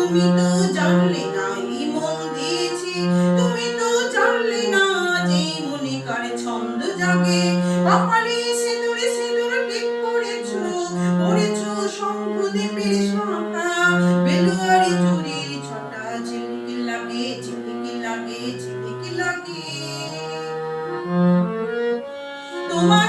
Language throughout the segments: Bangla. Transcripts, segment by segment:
তুমি তো জানলে না, এই মন দিয়েছি। তুমি তো জানলে না যে মনে কারে ছন্দ জাগে। কপালে সিঁদুরে সিঁদুর টিপ করেছ পড়েছো শঙ্খ দ্বীপের বেলুয়ারি চুরির ছটা ঝিলকি লাগে ঝিলকি লাগে ঝিলকি লাগে। তোমার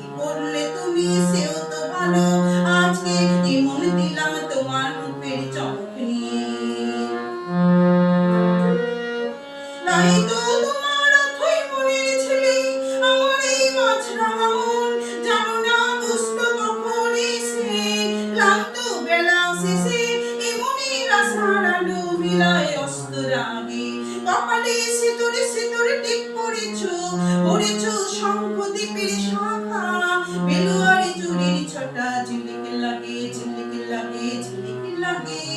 পরলে তুমি সেও তো ভালো। আজকে এমন দিলাম তোমার রূপের চমক নিয়ে। बेलुवारी चुरी छोटा झिलिक लगे झिलिक लगे झिलिक लगे